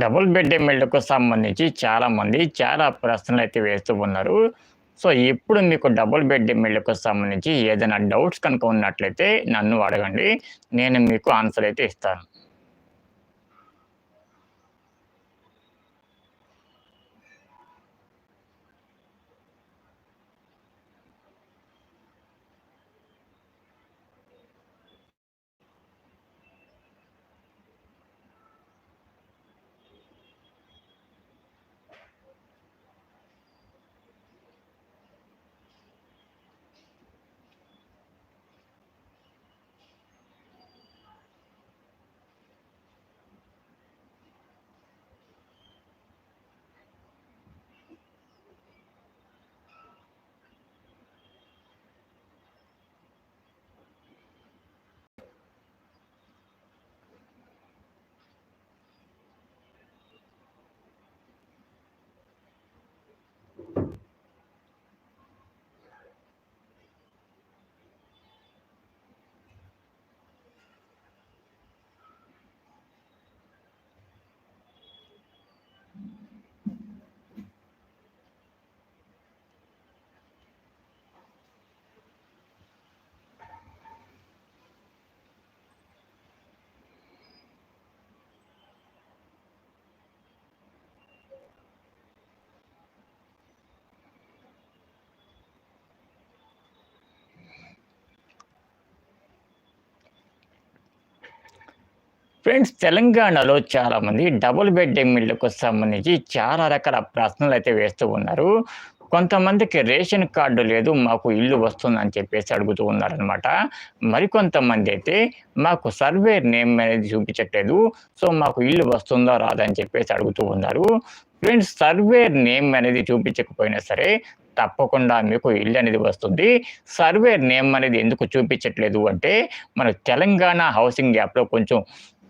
Double bed ఎమ్మెల్యేకు సంబంధించి చాలామంది చాలా ప్రశ్నలు అయితే వేస్తూ ఉన్నారు. సో ఇప్పుడు మీకు డబుల్ బెడ్ ఎమ్మెల్యేకు సంబంధించి ఏదైనా డౌట్స్ కనుక ఉన్నట్లయితే నన్ను అడగండి. నేను మీకు ఆన్సర్ అయితే ఇస్తాను. ఫ్రెండ్స్ తెలంగాణలో చాలామంది డబుల్ బెడ్ మిల్లుకు సంబంధించి చాలా రకాల ప్రశ్నలు అయితే వేస్తూ ఉన్నారు. కొంతమందికి రేషన్ కార్డు లేదు మాకు ఇల్లు వస్తుందని చెప్పేసి అడుగుతూ ఉన్నారనమాట మరికొంతమంది అయితే మాకు సర్వే నేమ్ అనేది చూపించట్లేదు సో మాకు ఇల్లు వస్తుందా రాదని చెప్పేసి అడుగుతూ ఉన్నారు. ఫ్రెండ్స్ సర్వే నేమ్ అనేది చూపించకపోయినా సరే తప్పకుండా మీకు ఇల్లు అనేది వస్తుంది. సర్వే నేమ్ అనేది ఎందుకు చూపించట్లేదు అంటే మన తెలంగాణ హౌసింగ్ యాప్లో కొంచెం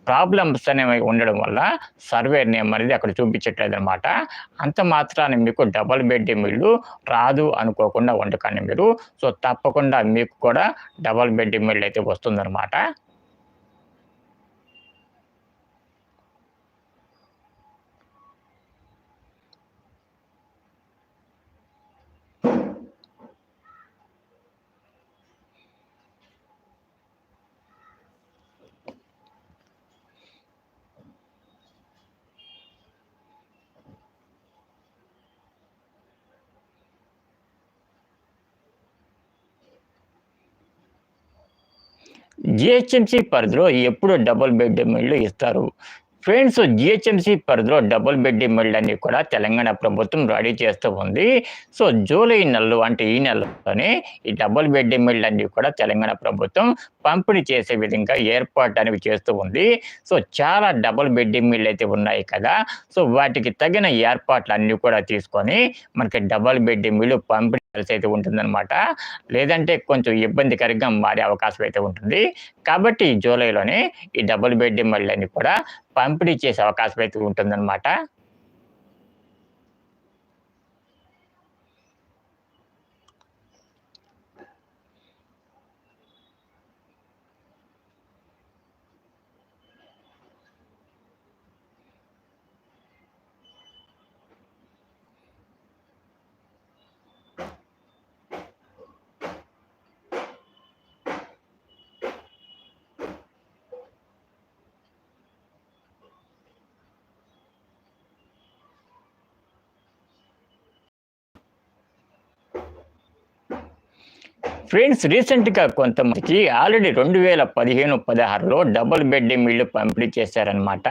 ప్రాబ్లమ్స్ అనేవి ఉండడం వల్ల సర్వే నేమ్ అనేది అక్కడ చూపించట్లేదు అనమాట అంత మాత్రాన్ని మీకు డబల్ బెడ్ ఇల్లు రాదు అనుకోకుండా ఉండకండి మీరు. సో తప్పకుండా మీకు కూడా డబల్ బెడ్ ఇల్లు అయితే వస్తుందన్నమాట. జిహెచ్ఎంసీ పరిధిలో ఎప్పుడు డబుల్ బెడ్ ఇల్లు ఇస్తారు. ఫ్రెండ్స్ జిహెచ్ఎంసీ పరిధిలో డబుల్ బెడ్ ఇళ్ళని కూడా తెలంగాణ ప్రభుత్వం రెడీ చేస్తూ ఉంది. సో జూలై నెలలో అంటే ఈ నెలలోనే ఈ డబుల్ బెడ్ ఇళ్ళని కూడా తెలంగాణ ప్రభుత్వం పంపిణీ చేసే విధంగా ఏర్పాటు అనేవి చేస్తూ ఉంది. సో చాలా డబుల్ బెడ్ ఇళ్ళు అయితే ఉన్నాయి కదా. సో వాటికి తగిన ఏర్పాట్లు అన్నీ కూడా తీసుకొని మనకి డబుల్ బెడ్ ఇళ్ళు పంపిణీ చేయాల్సి అయితే ఉంటుందన్నమాట. లేదంటే కొంచెం ఇబ్బందికరంగా మారే అవకాశం అయితే ఉంటుంది. కాబట్టి జూలైలోనే ఈ డబుల్ బెడ్ ఇళ్ళని కూడా పంపిణీ చేసే అవకాశం అయితే ఉంటుందన్నమాట. ఫ్రెండ్స్ రీసెంట్గా కొంతమందికి ఆల్రెడీ రెండు వేల పదిహేను పదహారులో డబుల్ బెడ్ ఇళ్ళు పంపిణీ చేశారనమాట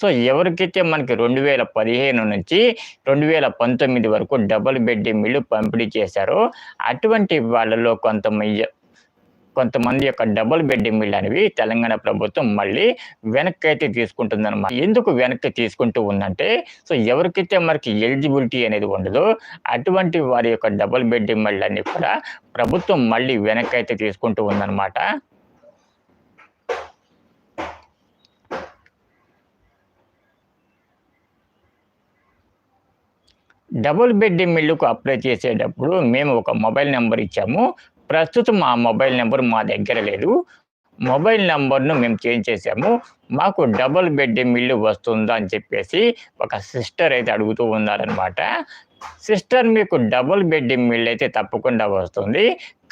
సో ఎవరికైతే మనకి రెండు వేల పదిహేను నుంచి రెండు వేల పంతొమ్మిది వరకు డబుల్ బెడ్ ఇళ్ళు పంపిణీ చేశారో అటువంటి వాళ్ళలో కొంతమంది కొంతమంది యొక్క డబుల్ బెడ్ మిల్ అనేవి తెలంగాణ ప్రభుత్వం మళ్ళీ వెనక్కి అయితే తీసుకుంటుందన్నమాట. ఎందుకు వెనక్కి తీసుకుంటూ ఉందంటే సో ఎవరికైతే మనకి ఎలిజిబిలిటీ అనేది ఉండదో అటువంటి వారి యొక్క డబుల్ బెడ్ మిల్ అన్ని కూడా ప్రభుత్వం మళ్ళీ వెనక్కి అయితే తీసుకుంటూ ఉందన్నమాట. డబుల్ బెడ్ మిల్లుకు అప్లై చేసేటప్పుడు మేము ఒక మొబైల్ నెంబర్ ఇచ్చాము. ప్రస్తుతం ఆ మొబైల్ నెంబర్ మా దగ్గర లేదు. మొబైల్ నెంబర్ను మేము చేంజ్ చేసాము మాకు డబుల్ బెడ్ మిల్లు వస్తుందా అని చెప్పేసి ఒక సిస్టర్ అయితే అడుగుతూ ఉన్నారనమాట సిస్టర్ మీకు డబుల్ బెడ్రూమ్ ఇల్లు అయితే తప్పకుండా వస్తుంది.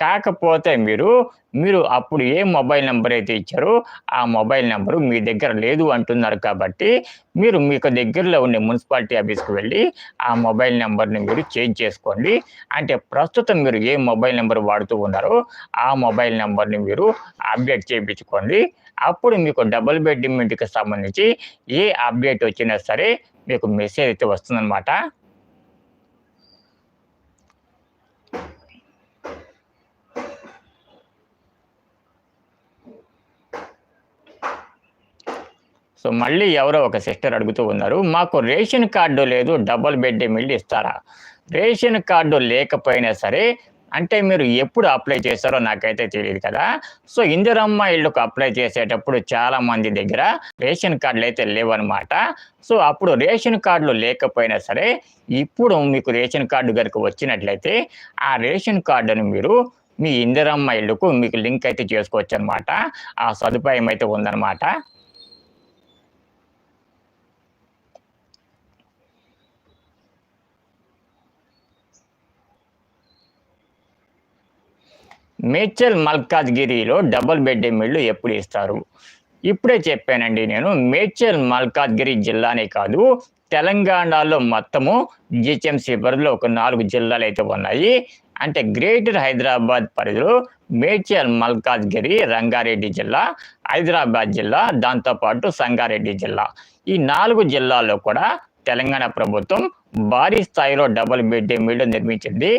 కాకపోతే మీరు మీరు అప్పుడు ఏ మొబైల్ నెంబర్ అయితే ఇచ్చారో ఆ మొబైల్ నెంబరు మీ దగ్గర లేదు అంటున్నారు కాబట్టి మీరు మీకు దగ్గరలో ఉండే మున్సిపాలిటీ ఆఫీస్కి వెళ్ళి ఆ మొబైల్ నెంబర్ని మీరు చేంజ్ చేసుకోండి. అంటే ప్రస్తుతం మీరు ఏ మొబైల్ నెంబర్ వాడుతూ ఉన్నారో ఆ మొబైల్ నెంబర్ని మీరు అప్డేట్ చేయించుకోండి. అప్పుడు మీకు డబుల్ బెడ్రూమ్ ఇంటికి సంబంధించి ఏ అప్డేట్ వచ్చినా సరే మీకు మెసేజ్ అయితే వస్తుందన్నమాట. సో మళ్ళీ ఎవరో ఒక సిస్టర్ అడుగుతూ ఉన్నారు మాకు రేషన్ కార్డు లేదు డబుల్ బెడ్ మిల్లు ఇస్తారా? రేషన్ కార్డు లేకపోయినా సరే అంటే మీరు ఎప్పుడు అప్లై చేస్తారో నాకైతే తెలియదు కదా. సో ఇందిరమ్మ ఇళ్ళకు అప్లై చేసేటప్పుడు చాలా మంది దగ్గర రేషన్ కార్డులు అయితే లేవన్నమాట. సో అప్పుడు రేషన్ కార్డులు లేకపోయినా సరే ఇప్పుడు మీకు రేషన్ కార్డు కనుక వచ్చినట్లయితే ఆ రేషన్ కార్డును మీరు మీ ఇందిరమ్మ ఇళ్ళకు మీకు లింక్ అయితే చేసుకోవచ్చు అనమాట ఆ సదుపాయం అయితే ఉందన్నమాట. మేడ్చల్ మల్కాజ్గిరిలో డబుల్ బెడ్ మిల్లు ఎప్పుడు ఇస్తారు? ఇప్పుడే చెప్పానండి నేను. మేడ్చల్ మల్కాజ్గిరి జిల్లానే కాదు తెలంగాణలో మొత్తము జిహెచ్ఎంసీ పరిధిలో ఒక నాలుగు జిల్లాలు అయితే ఉన్నాయి. అంటే గ్రేటర్ హైదరాబాద్ పరిధిలో మేడ్చల్ మల్కాజ్గిరి రంగారెడ్డి జిల్లా హైదరాబాద్ జిల్లా దాంతోపాటు సంగారెడ్డి జిల్లా. ఈ నాలుగు జిల్లాల్లో కూడా తెలంగాణ ప్రభుత్వం భారీ స్థాయిలో డబుల్ డే మీడియం నిర్మించింది.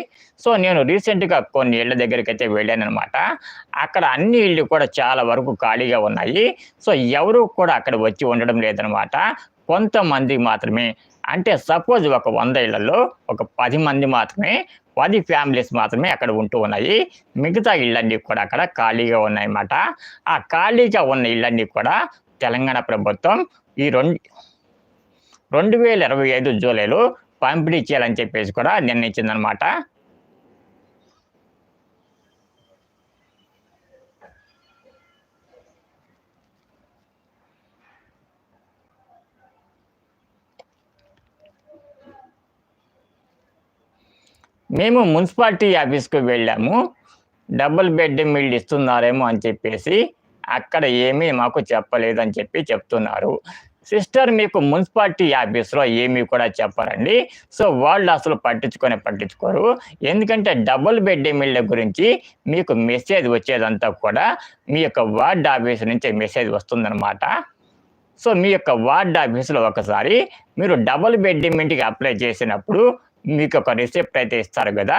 సో నేను రీసెంట్గా కొన్ని ఇళ్ళ దగ్గరికి అయితే వెళ్ళాను అనమాట అక్కడ అన్ని ఇళ్ళు కూడా చాలా వరకు ఖాళీగా ఉన్నాయి. సో ఎవరు కూడా అక్కడ వచ్చి ఉండడం లేదనమాట కొంతమంది మాత్రమే అంటే సపోజ్ ఒక వంద ఇళ్ళలో ఒక పది మంది మాత్రమే పది ఫ్యామిలీస్ మాత్రమే అక్కడ ఉంటూ ఉన్నాయి. మిగతా ఇళ్ళన్నీ కూడా అక్కడ ఖాళీగా ఉన్నాయన్నమాట. ఆ ఖాళీగా ఉన్న ఇళ్ళన్నీ కూడా తెలంగాణ ప్రభుత్వం ఈ రెండు రెండు వేల ఇరవై ఐదు జూలైలో పంపిణీ చేయాలని చెప్పేసి కూడా నిర్ణయించిందనమాట మేము మున్సిపాలిటీ ఆఫీస్కి వెళ్ళాము. డబుల్ బెడ్ మిల్డ్ ఇస్తున్నారేమో అని చెప్పేసి అక్కడ ఏమీ మాకు చెప్పలేదు అని చెప్పి చెప్తున్నారు. సిస్టర్ మీకు మున్సిపాలిటీ ఆఫీస్లో ఏమీ కూడా చెప్పారండి. సో వాళ్ళు అసలు పట్టించుకొని పట్టించుకోరు. ఎందుకంటే డబుల్ బెడ్ ఎమ్మెల్యే గురించి మీకు మెసేజ్ వచ్చేదంతా కూడా మీ యొక్క వార్డ్ ఆఫీస్ నుంచి మెసేజ్ వస్తుందన్నమాట. సో మీ యొక్క వార్డ్ ఆఫీస్లో ఒకసారి మీరు డబుల్ బెడ్ ఎమ్మెంట్కి అప్లై చేసినప్పుడు మీకు ఒక రిసిప్ట్ అయితే ఇస్తారు కదా.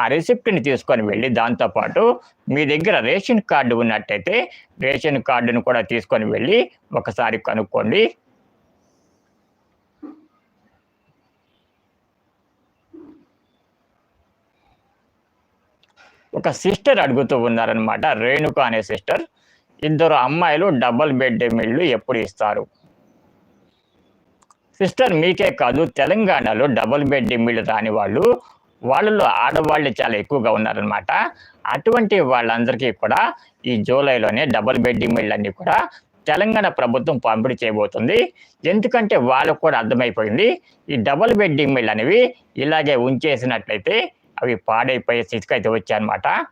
ఆ రిసిప్ట్ని తీసుకొని వెళ్ళి దాంతోపాటు మీ దగ్గర రేషన్ కార్డు ఉన్నట్టయితే రేషన్ కార్డును కూడా తీసుకొని వెళ్ళి ఒకసారి కనుక్కోండి. ఒక సిస్టర్ అడుగుతూ ఉన్నారనమాట రేణుక అనే సిస్టర్ ఇద్దరు అమ్మాయిలు డబల్ బెడ్ ఇళ్ళు ఎప్పుడు ఇస్తారు? సిస్టర్ మీకే కాదు తెలంగాణలో డబుల్ బెడ్ ఇళ్ళు రాని వాళ్ళు వాళ్ళలో ఆడవాళ్ళు చాలా ఎక్కువగా ఉన్నారనమాట అటువంటి వాళ్ళందరికీ కూడా ఈ జూలైలోనే డబుల్ బెడ్ ఇళ్ళు అన్నీ కూడా తెలంగాణ ప్రభుత్వం పంపిణీ చేయబోతుంది. ఎందుకంటే వాళ్ళకు కూడా అర్థమైపోయింది ఈ డబుల్ బెడ్ ఇళ్ళు అనేవి ఇలాగే ఉంచేసినట్లయితే అవి పాడైపోయే స్థితికి అయితే వచ్చాయన్నమాట.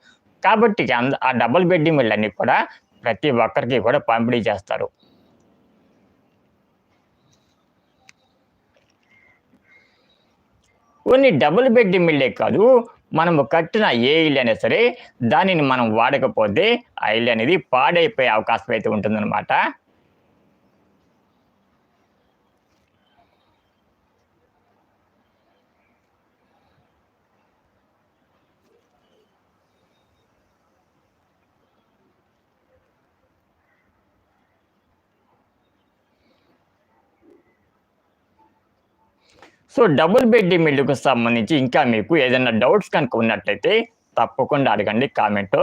కాబట్టి అంద- ఆ డబుల్ బెడ్ ఇళ్ళన్నీ కూడా ప్రతి ఒక్కరికి కూడా పంపిణీ చేస్తారు. కొన్ని డబుల్ బెడ్ ఇళ్ళే కాదు మనము కట్టిన ఏ ఇల్లు అయినా సరే దానిని మనం వాడకపోతే ఆ ఇల్లు అనేది పాడైపోయే అవకాశం అయితే ఉంటుందన్నమాట. సో డబుల్ బెడ్ మిల్లుకు సంబంధించి ఇంకా మీకు ఏదైనా డౌట్స్ కనుక ఉన్నట్లయితే తప్పకుండా అడగండి కామెంట్.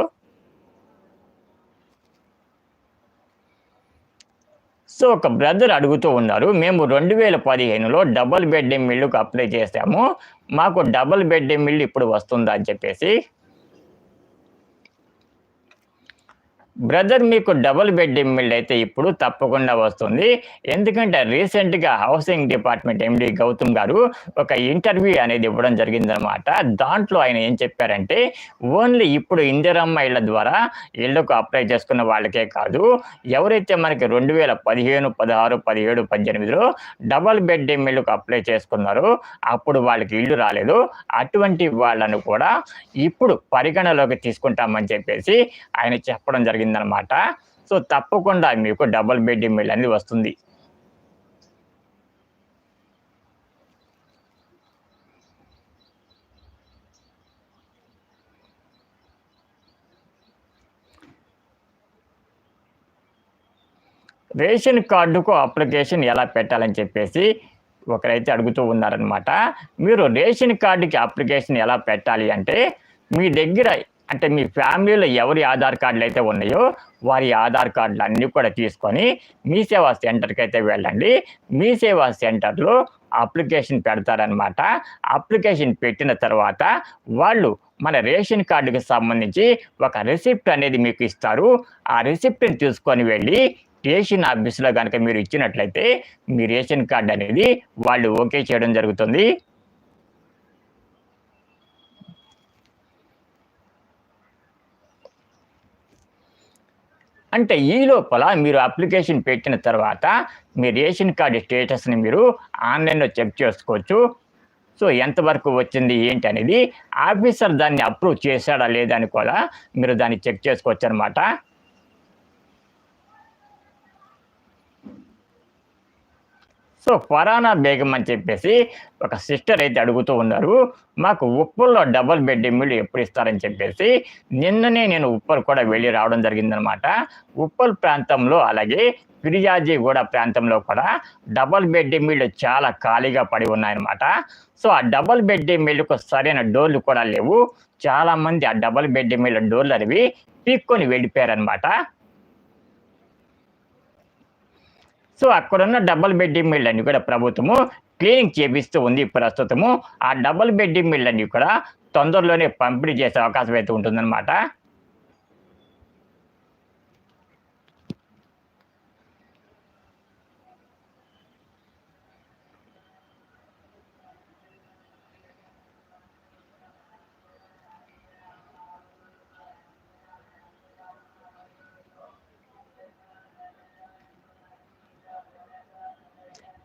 సో ఒక బ్రదర్ అడుగుతూ ఉన్నారు మేము రెండు వేల పదిహేనులో డబుల్ బెడ్ మిల్లుకు అప్లై చేసాము మాకు డబుల్ బెడ్ మిల్లు ఇప్పుడు వస్తుందా అని చెప్పేసి. బ్రదర్ మీకు డబుల్ బెడ్రూమ్ ఇల్లు అయితే ఇప్పుడు తప్పకుండా వస్తుంది. ఎందుకంటే రీసెంట్గా హౌసింగ్ డిపార్ట్మెంట్ ఎండి గౌతమ్ గారు ఒక ఇంటర్వ్యూ అనేది ఇవ్వడం జరిగిందనమాట దాంట్లో ఆయన ఏం చెప్పారంటే ఓన్లీ ఇప్పుడు ఇందిరమ్మ ఇళ్ళ ద్వారా ఇళ్ళకు అప్లై చేసుకున్న వాళ్ళకే కాదు ఎవరైతే మనకి రెండు వేల పదిహేను పదహారు పదిహేడు పద్దెనిమిదిలో డబుల్ బెడ్రూమ్ ఇళ్ళకు అప్లై చేసుకున్నారో అప్పుడు వాళ్ళకి ఇల్లు రాలేదు. అటువంటి వాళ్ళను కూడా ఇప్పుడు పరిగణలోకి తీసుకుంటామని చెప్పేసి ఆయన చెప్పడం జరిగింది. జరిగిందనమాట. సో తప్పకుండా మీకు డబుల్ బెడ్రూమ్ ఇల్లు అనేది వస్తుంది. రేషన్ కార్డుకు అప్లికేషన్ ఎలా పెట్టాలని చెప్పేసి ఒకరైతే అడుగుతూ ఉన్నారనమాట. మీరు రేషన్ కార్డుకి అప్లికేషన్ ఎలా పెట్టాలి అంటే మీ దగ్గర అంటే మీ ఫ్యామిలీలో ఎవరి ఆధార్ కార్డులు అయితే ఉన్నాయో వారి ఆధార్ కార్డులు అన్నీ కూడా తీసుకొని మీ సేవా సెంటర్కి అయితే వెళ్ళండి. మీ సేవా సెంటర్లో అప్లికేషన్ పెడతారనమాట అప్లికేషన్ పెట్టిన తర్వాత వాళ్ళు మన రేషన్ కార్డుకి సంబంధించి ఒక రిసిప్ట్ అనేది మీకు ఇస్తారు. ఆ రిసిప్ట్ని తీసుకొని వెళ్ళి రేషన్ ఆఫీస్లో కనుక మీరు ఇచ్చినట్లయితే మీ రేషన్ కార్డు అనేది వాళ్ళు ఓకే చేయడం జరుగుతుంది. అంటే ఈ లోపల మీరు అప్లికేషన్ పెట్టిన తర్వాత మీ రేషన్ కార్డు స్టేటస్ని మీరు ఆన్లైన్లో చెక్ చేసుకోవచ్చు. సో ఎంతవరకు వచ్చింది ఏంటి అనేది ఆఫీసర్ దాన్ని అప్రూవ్ చేశాడా లేదా అని కూడా మీరు దాన్ని చెక్ చేసుకోవచ్చు అనమాట సో ఫరానా బేగం అని చెప్పేసి ఒక సిస్టర్ అయితే అడుగుతూ ఉన్నారు. మాకు ఉప్పల్లో డబుల్ బెడ్ ఇల్లు ఎప్పుడు ఇస్తారని చెప్పేసి నిన్ననే నేను ఉప్పల్ కూడా వెళ్ళి రావడం జరిగిందనమాట. ఉప్పల్ ప్రాంతంలో అలాగే ఫిర్యాజీగూడ ప్రాంతంలో కూడా డబల్ బెడ్ ఇల్లు చాలా ఖాళీగా పడి ఉన్నాయన్నమాట సో ఆ డబల్ బెడ్ ఇల్లుకు సరైన డోర్లు కూడా లేవు. చాలా మంది ఆ డబల్ బెడ్ ఇల్లు డోర్లు అనేవి పీక్కొని వెళ్ళిపోయారనమాట. సో అక్కడున్న డబుల్ బెడ్రూమ్ ఇళ్ళని కూడా ప్రభుత్వము క్లీనింగ్ చేపిస్తూ ఉంది ప్రస్తుతము. ఆ డబుల్ బెడ్రూమ్ ఇళ్ళని కూడా తొందరలోనే పంపిణీ చేసే అవకాశం అయితే ఉంటుందన్నమాట.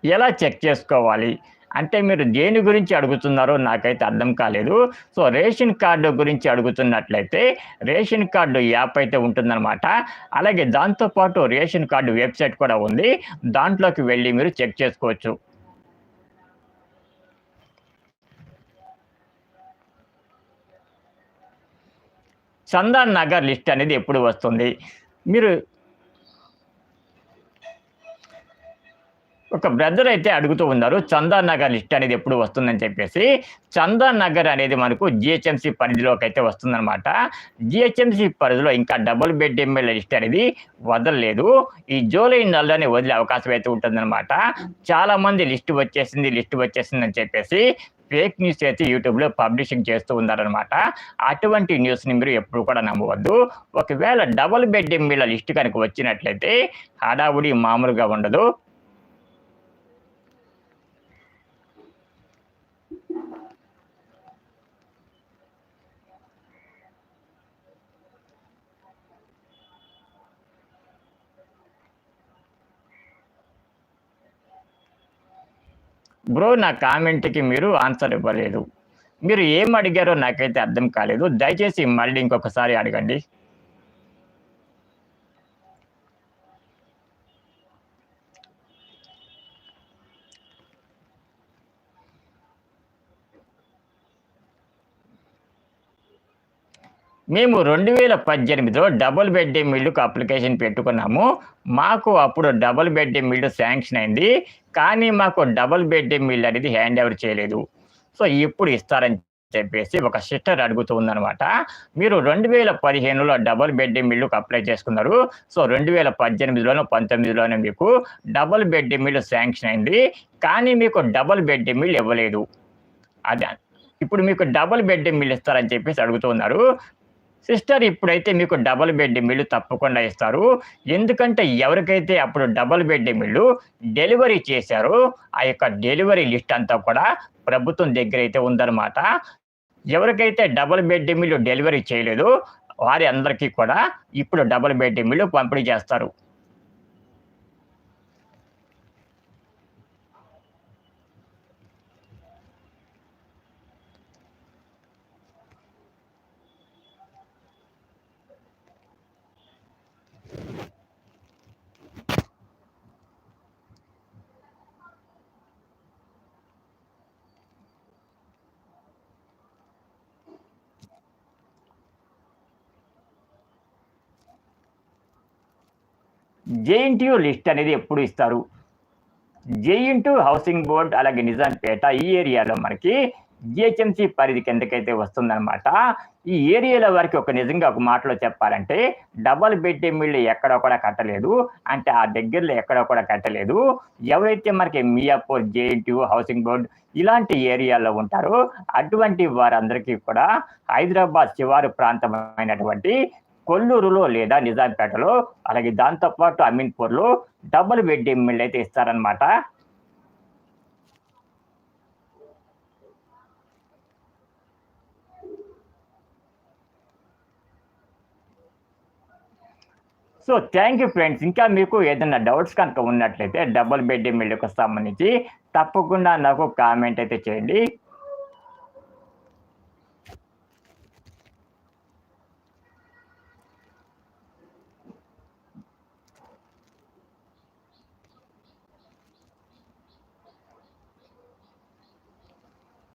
ఎలా చెక్ చేసుకోవాలి? అంటే మీరు దేని గురించి అడుగుతున్నారో నాకైతే అర్థం కాలేదు. సో రేషన్ కార్డు గురించి అడుగుతున్నట్లయితే రేషన్ కార్డు యాప్ అయితే ఉంటుందన్నమాట. అలాగే దాంతోపాటు రేషన్ కార్డు వెబ్సైట్ కూడా ఉంది. దాంట్లోకి వెళ్ళి మీరు చెక్ చేసుకోవచ్చు. చందాన్ నగర్ లిస్ట్ అనేది ఎప్పుడు వస్తుంది? మీరు ఒక బ్రదర్ అయితే అడుగుతూ ఉన్నారు చందా నగర్ లిస్ట్ అనేది ఎప్పుడు వస్తుందని చెప్పేసి. చందా నగర్ అనేది మనకు జిహెచ్ఎంసీ పరిధిలోకి అయితే వస్తుందన్నమాట. జిహెచ్ఎంసీ పరిధిలో ఇంకా డబుల్ బెడ్ ఎమ్మెల్యే లిస్ట్ అనేది వదలలేదు. ఈ జూలై నెలలోనే వదిలే అవకాశం అయితే ఉంటుందన్నమాట. చాలా మంది లిస్ట్ వచ్చేసింది లిస్ట్ వచ్చేసింది అని చెప్పేసి ఫేక్ న్యూస్ అయితే యూట్యూబ్లో పబ్లిషింగ్ చేస్తూ ఉన్నారనమాట అటువంటి న్యూస్ని మీరు ఎప్పుడు కూడా నమ్మవద్దు. ఒకవేళ డబుల్ బెడ్ ఎమ్మెల్యే లిస్ట్ కనుక వచ్చినట్లయితే హడావుడి మామూలుగా ఉండదు. బ్రో నా కామెంట్కి మీరు ఆన్సర్ ఇవ్వలేదు. మీరు ఏం అడిగారో నాకైతే అర్థం కాలేదు. దయచేసి మళ్ళీ ఇంకొకసారి అడగండి. మేము రెండు వేల పద్దెనిమిదిలో డబుల్ బెడ్ మిల్లుకు అప్లికేషన్ పెట్టుకున్నాము. మాకు అప్పుడు డబుల్ బెడ్ మిల్లు శాంక్షన్ అయింది. కానీ మాకు డబుల్ బెడ్ మిల్ అనేది హ్యాండ్ ఓవర్ చేయలేదు. సో ఇప్పుడు ఇస్తారని చెప్పేసి ఒక సిస్టర్ అడుగుతూ ఉందనమాట మీరు రెండు వేల పదిహేనులో డబుల్ బెడ్ మిల్లుకు అప్లై చేసుకున్నారు. సో రెండు వేల పద్దెనిమిదిలోనో పంతొమ్మిదిలోనే మీకు డబుల్ బెడ్ మిల్లు శాంక్షన్ అయింది. కానీ మీకు డబుల్ బెడ్ మిల్ ఇవ్వలేదు. అదే. ఇప్పుడు మీకు డబుల్ బెడ్ మిల్ ఇస్తారని చెప్పేసి అడుగుతున్నారు సిస్టర్ ఇప్పుడైతే మీకు డబుల్ బెడ్ మిల్లు తప్పకుండా ఇస్తారు. ఎందుకంటే ఎవరికైతే అప్పుడు డబుల్ బెడ్ మిల్లు డెలివరీ చేశారో ఆ యొక్క డెలివరీ లిస్ట్ అంతా కూడా ప్రభుత్వం దగ్గర అయితే ఉందన్నమాట. ఎవరికైతే డబుల్ బెడ్ మిల్లు డెలివరీ చేయలేదో వారి అందరికీ కూడా ఇప్పుడు డబుల్ బెడ్ మిల్లు పంపిణీ చేస్తారు. జేఎన్టీయు లిస్ట్ అనేది ఎప్పుడు ఇస్తారు? జేఎన్టీ హౌసింగ్ బోర్డ్ అలాగే నిజాంపేట ఈ ఏరియాలో మనకి జిహెచ్ఎంసీ పరిధి కిందకైతే వస్తుందన్నమాట. ఈ ఏరియాలో వరకు ఒక నిజంగా ఒక మాటలో చెప్పాలంటే డబల్ బెడ్ మిల్లు ఎక్కడ కూడా కట్టలేదు. అంటే ఆ దగ్గరలో ఎక్కడ కూడా కట్టలేదు. ఎవరైతే మనకి మియాపూర్ జేఎన్టీయూ హౌసింగ్ బోర్డ్ ఇలాంటి ఏరియాలో ఉంటారో అటువంటి వారందరికీ కూడా హైదరాబాద్ శివారు ప్రాంతమైనటువంటి కొల్లూరులో లేదా నిజాంపేటలో అలాగే దాంతోపాటు అమీన్పూర్లో డబుల్ బెడ్ మిల్ అయితే ఇస్తారనమాట సో థ్యాంక్ యూ ఫ్రెండ్స్. ఇంకా మీకు ఏదైనా డౌట్స్ కనుక ఉన్నట్లయితే డబుల్ బెడ్ మిల్లుకు సంబంధించి తప్పకుండా నాకు కామెంట్ అయితే చేయండి.